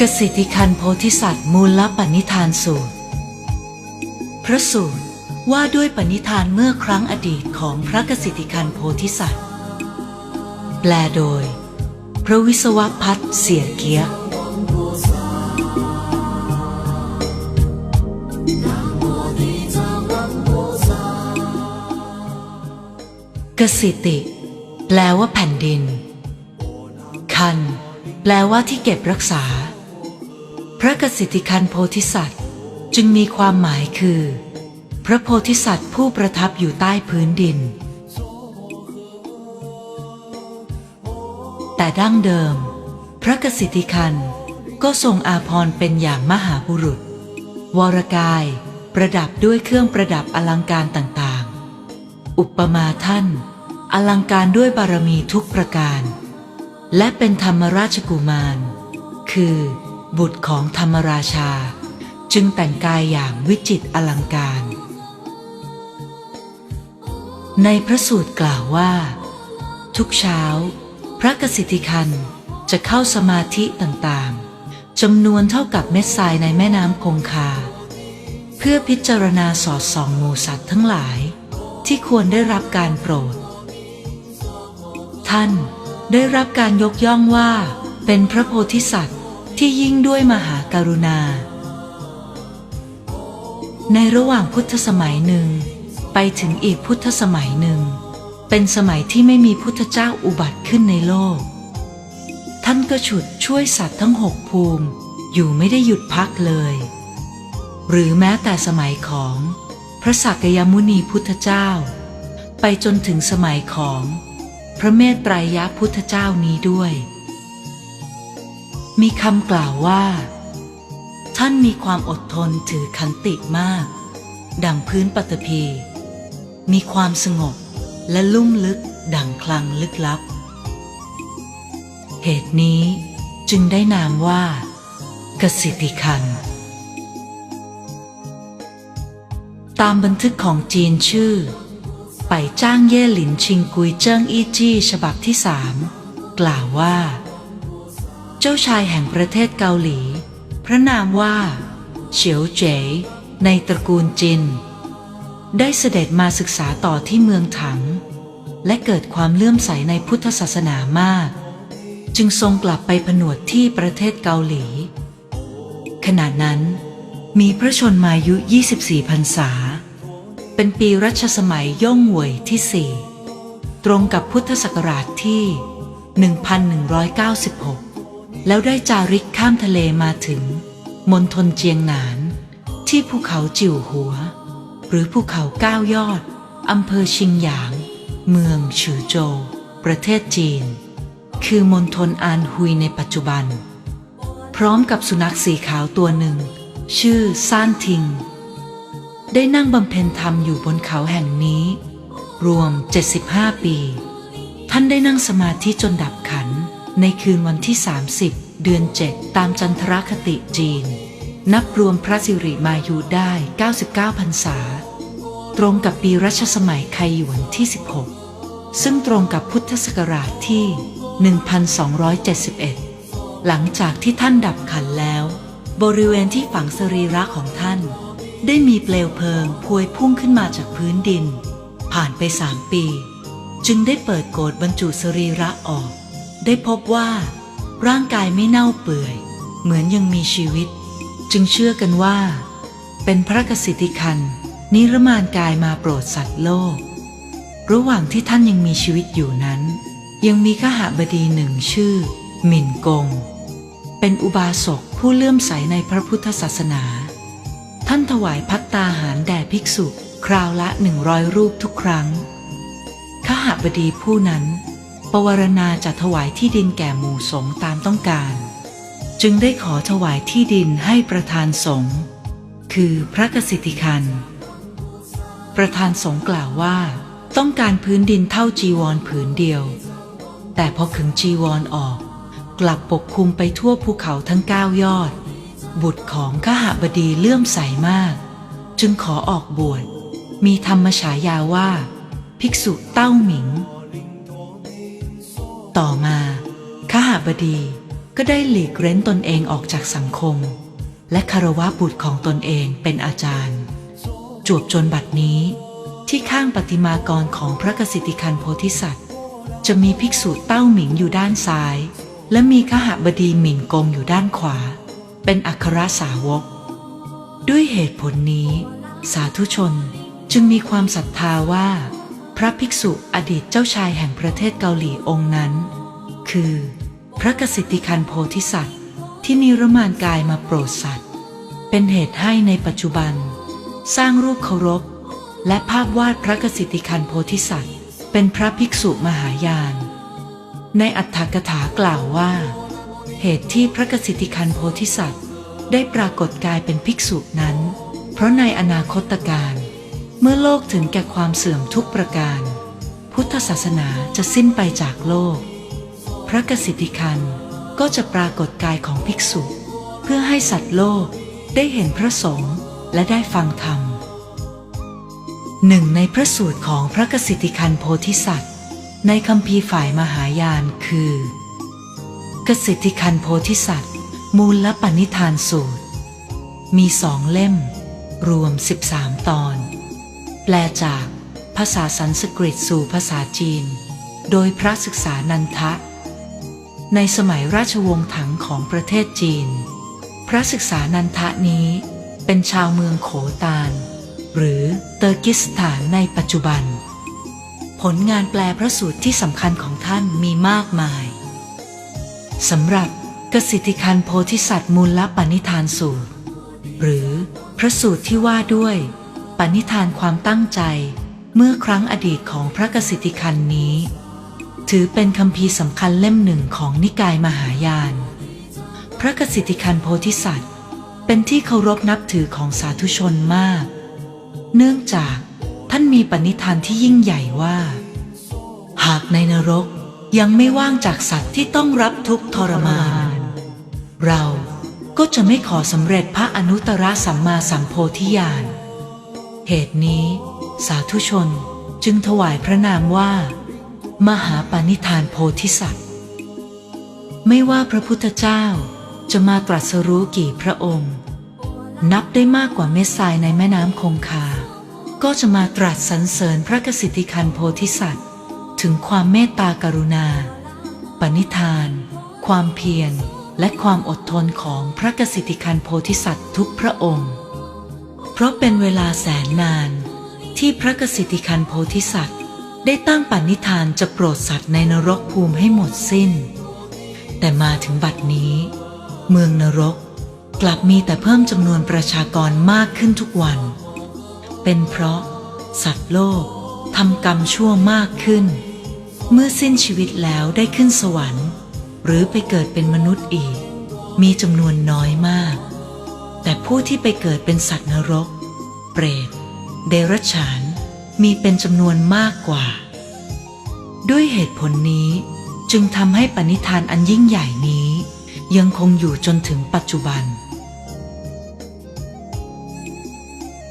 กสิทธิคันโพธิสัตว์มูลปณิธานสูตร พระสูตรว่าด้วยปณิธานเมื่อครั้งอดีตของพระกสิทธิคันโพธิสัตว์ แปลโดย พระวิศวพัฒน์เสียเกียร์กสิติ แปลว่าแผ่นดิน คัน แปลว่าที่เก็บรักษา ระกสิทธิคันโพธิสัตว์จึงมีความหมายคือ พระโพธิสัตว์ผู้ประทับอยู่ใต้พื้นดิน แต่ดั้งเดิม พระกสิทธิคันก็ทรงอาพรณ์เป็นอย่างมหาบุรุษ วรกายประดับด้วยเครื่องประดับอลังการต่างๆ อุปมาท่าน อลังการด้วยบารมีทุกประการ และเป็นธรรมราชกุมาร คือ บุตรของธรรมราชา จึงแต่งกายอย่างวิจิตรอลังการ ในพระสูตรกล่าวว่า ทุกเช้า พระกสิทธิคันจะเข้าสมาธิต่างๆจำนวนเท่ากับเม็ดทรายในแม่น้ำคงคา เพื่อพิจารณาสอดส่องหมูสัตว์ทั้งหลาย ที่ควรได้รับการโปรด ท่านได้รับการยกย่องว่าเป็นพระโพธิสัตว์ ที่ยิ่งด้วยมหาการุณา ในระหว่างพุทธสมัยหนึ่ง ไปถึงอีกพุทธสมัยหนึ่ง เป็นสมัยที่ไม่มีพุทธเจ้าอุบัติขึ้นในโลก ท่านก็ฉุดช่วยสัตว์ทั้งหกภูมิ อยู่ไม่ได้หยุดพักเลย หรือแม้แต่สมัยของพระสักยมุนีพุทธเจ้า ไปจนถึงสมัยของ พระเมตไตรยพุทธเจ้านี้ด้วย มีคำกล่าวว่า ท่านมีความอดทนถือขันติมาก ดังพื้นปฐพี มีความสงบและลุ่มลึกดังคลังลึกลับ เหตุนี้จึงได้นามว่ากสิทิคัน ตามบันทึกของจีนชื่อ ไปจ้างเย่หลินชิงกุยเจิ้งอี้จี้ฉบับที่สามกล่าวว่า เจ้าชายแห่งประเทศเกาหลี พระนามว่าเฉียวเจ๋ยในตระกูลจิน ได้เสด็จมาศึกษาต่อที่เมืองถัง และเกิดความเลื่อมใสในพุทธศาสนามาก จึงทรงกลับไปผนวดที่ประเทศเกาหลี ขณะนั้น มีพระชนมายุ 24 พรรษา เป็นปีรัชสมัยย่งหวยที่สี่ตรงกับพุทธศักราชที่ 1196 แล้วได้จาริกข้ามทะเลมาถึงมณฑลเจียงหนาน ที่ภูเขาจิ๋วหัว หรือภูเขาเก้ายอดอำเภอชิงหยาง เมืองฉือโจวประเทศจีน คือมณฑลอานฮุยในปัจจุบัน พร้อมกับสุนัขสีขาวตัวหนึ่ง ชื่อซ่านทิง ได้นั่งบำเพ็ญธรรมอยู่บนเขาแห่งนี้ รวม 75 ปี ท่านได้นั่งสมาธิจนดับขัน ในคืนวันที่ 30 เดือน 7 ตามจันทรคติจีน นับรวมพระสิริมายุได้ 99พรรษา ตรงกับปีรัชสมัยไคหยวนที่ 16 ซึ่งตรงกับพุทธศักราชที่ 1271 หลังจากที่ท่านดับขันแล้ว บริเวณที่ฝังสรีระของท่าน ได้มีเปลวเพลิงพวยพุ่งขึ้นมาจากพื้นดิน ผ่านไปสามปี จึงได้เปิดโกดบรรจุสรีระออก ได้พบว่า ร่างกายไม่เน่าเปื่อย เหมือนยังมีชีวิต จึงเชื่อกันว่า เป็นพระกสิทธิคันนิรมานกายมาโปรดสัตว์โลก ระหว่างที่ท่านยังมีชีวิตอยู่นั้น ยังมีขหบดีหนึ่งชื่อ หมิ่นกง เป็นอุบาสกผู้เลื่อมใสในพระพุทธศาสนา ท่านถวายพัตตาหารแด่ภิกษุ คราวละหนึ่งร้อยรูปทุกครั้งขหบดีผู้นั้น ปวารณาจะถวายที่ดินแก่หมู่สงฆ์ตามต้องการ จึงได้ขอถวายที่ดินให้ประธานสงฆ์คือพระกสิทธิคัน ประธานสงฆ์กล่าวว่า ต้องการพื้นดินเท่าจีวรผืนเดียว แต่พอขึงจีวรออกกลับปกคลุมไปทั่วภูเขาทั้งเก้ายอด บุตรของขหบดีเลื่อมใสมาก จึงขอออกบวชมีธรรมฉายาว่า ภิกษุเต้าหมิง ต่อมาขหบดีก็ได้หลีกเร้นตนเองออกจากสังคม และคารวะบุตรของตนเองเป็นอาจารย์ จวบจนบัดนี้ ที่ข้างปฏิมากรของพระกสิทธิคันโพธิสัตว์ จะมีภิกษุเต้าหมิงอยู่ด้านซ้าย และมีขหบดีหมิงกงอยู่ด้านขวา เป็นอัครสาวก ด้วยเหตุผลนี้ สาธุชนจึงมีความศรัทธาว่า พระภิกษุอดีตเจ้าชายแห่งประเทศเกาหลีองค์นั้น คือ พระกสิทธิคันโพธิสัตว์ ที่นิรมานกายมาโปรดสัตว์ เป็นเหตุให้ในปัจจุบัน สร้างรูปเคารพ และภาพวาดพระกสิทธิคันโพธิสัตว์ เป็นพระภิกษุมหายาน ในอัตถกถากล่าวว่า เหตุที่พระกสิทธิคันโพธิสัตว์ ได้ปรากฏกายเป็นภิกษุนั้น เพราะในอนาคตการ เมื่อโลกถึงแก่ความเสื่อมทุกประการ พุทธศาสนาจะสิ้นไปจากโลก พระกสิทธิคันก็จะปรากฏกายของภิกษุ เพื่อให้สัตว์โลกได้เห็นพระสงฆ์และได้ฟังธรรมหนึ่งในพระสูตรของพระกสิทธิคันโพธิสัตว์ ในคำพีร์ฝ่ายมหายานคือ กสิทธิคันโพธิสัตว์ มูลและปณิธานสูตร มีสองเล่ม รวม 13 ตอน แปลจากภาษาสันสกฤตสู่ภาษาจีน โดยพระศึกษานันทะ ในสมัยราชวงศ์ถังของประเทศจีน พระศึกษานันทะนี้เป็นชาวเมืองโขตาน หรือเตอร์กิสถานในปัจจุบัน ผลงานแปลพระสูตรที่สำคัญของท่านมีมากมายสำหรับกสิทธิคันโพธิสัตว์มูลละปณิธานสูตร หรือพระสูตรที่ว่าด้วย ปณิธานความตั้งใจ เมื่อครั้งอดีตของพระกสิทธิคันนี้ ถือเป็นคำพีสำคัญเล่มหนึ่งของนิกายมหายาน พระกสิทธิคันโพธิสัตว์ เป็นที่เคารพนับถือของสาธุชนมาก เนื่องจากท่านมีปณิธานที่ยิ่งใหญ่ว่า หากในนรกยังไม่ว่างจากสัตว์ที่ต้องรับทุกข์ทรมาน เราก็จะไม่ขอสำเร็จพระอนุตตรสัมมาสัมโพธิญาณ เหตุนี้สาธุชนจึงถวายพระนามว่า มหาปณิธานโพธิสัตว์ ไม่ว่าพระพุทธเจ้าจะมาตรัสรู้กี่พระองค์ นับได้มากกว่าเม็ดทรายในแม่น้ำคงคา ก็จะมาตรัสสรรเสริญพระกสิทธิคันโพธิสัตว์ ถึงความเมตตากรุณา ปณิธาน ความเพียรและความอดทนของพระกสิทธิคันโพธิสัตว์ทุกพระองค์ เพราะเป็นเวลาแสนนานที่พระกสิทธิคันโพธิสัตว์ ได้ตั้งปณิธานจะโปรดสัตว์ในนรกภูมิให้หมดสิ้น แต่มาถึงบัดนี้ เมืองนรกกลับมีแต่เพิ่มจำนวนประชากรมากขึ้นทุกวัน เป็นเพราะ สัตว์โลกทำกรรมชั่วมากขึ้น เมื่อสิ้นชีวิตแล้วได้ขึ้นสวรรค์ หรือไปเกิดเป็นมนุษย์อีก มีจำนวนน้อยมาก แต่ผู้ที่ไปเกิดเป็นสัตว์นรก เปรต เดรัจฉาน มีเป็นจำนวนมากกว่า ด้วยเหตุผลนี้จึงทำให้ปณิธานอันยิ่งใหญ่นี้ ยังคงอยู่จนถึงปัจจุบัน